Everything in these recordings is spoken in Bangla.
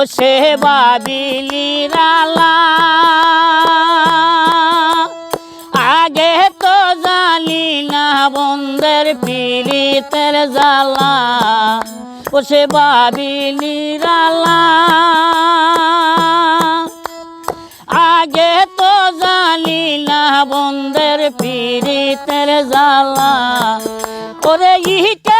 কোষে বাবিলি রালা। আগে তো জানি না বন্দের পীড়িতের জ্বালা। কোষে বাবিলি রালা। আগে তো জানি না বন্দের পীড়িতের জ্বালা। ওরে ইটের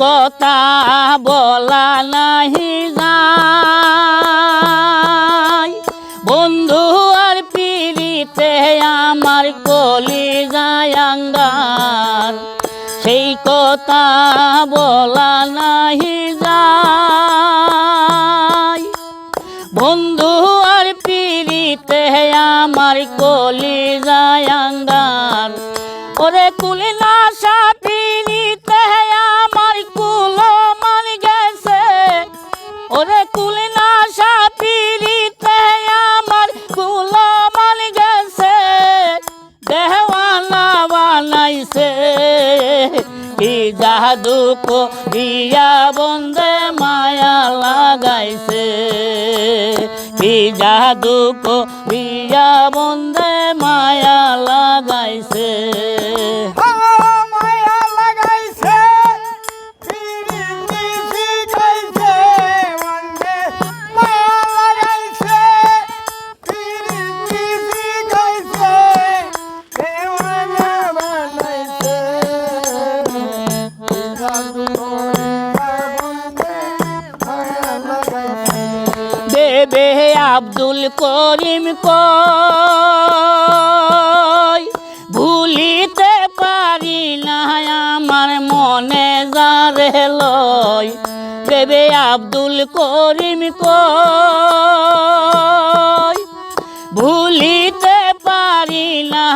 কথা বলা নাহি যায়। বন্ধু আর পিড়িতে আমার কলি যায় সেই কথা বলা নাহি যায়। বন্ধু আর পিড়িতে আমার কলি যায় ওরে কুলি নাশা জাদু করিয়া বন্দে মায়া লাগাইছে? কি জাদু করিয়া বন্দে মায়া বেবে আব্দুল করিম কয় ভুলিতে পারি না আমার মনে যারে লয়। বেবে আব্দুল করিম কয় ভুলিতে পারি না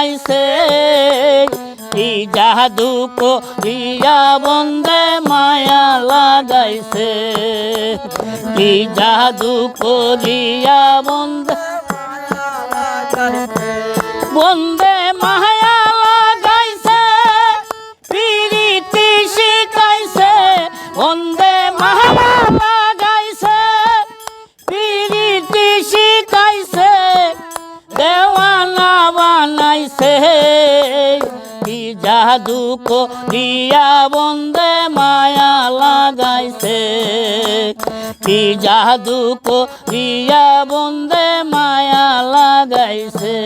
বানাইছে কি জাদু করিয়া বন্দে মায়া লাগাইছে। কি জাদু করিয়া বন্দে বন্দে মায়া বানাইছে কি জাদু করিয়া বন্দে মায়া লাগাইছে কি জাদু করিয়া বন্দে মায়া লাগাইছে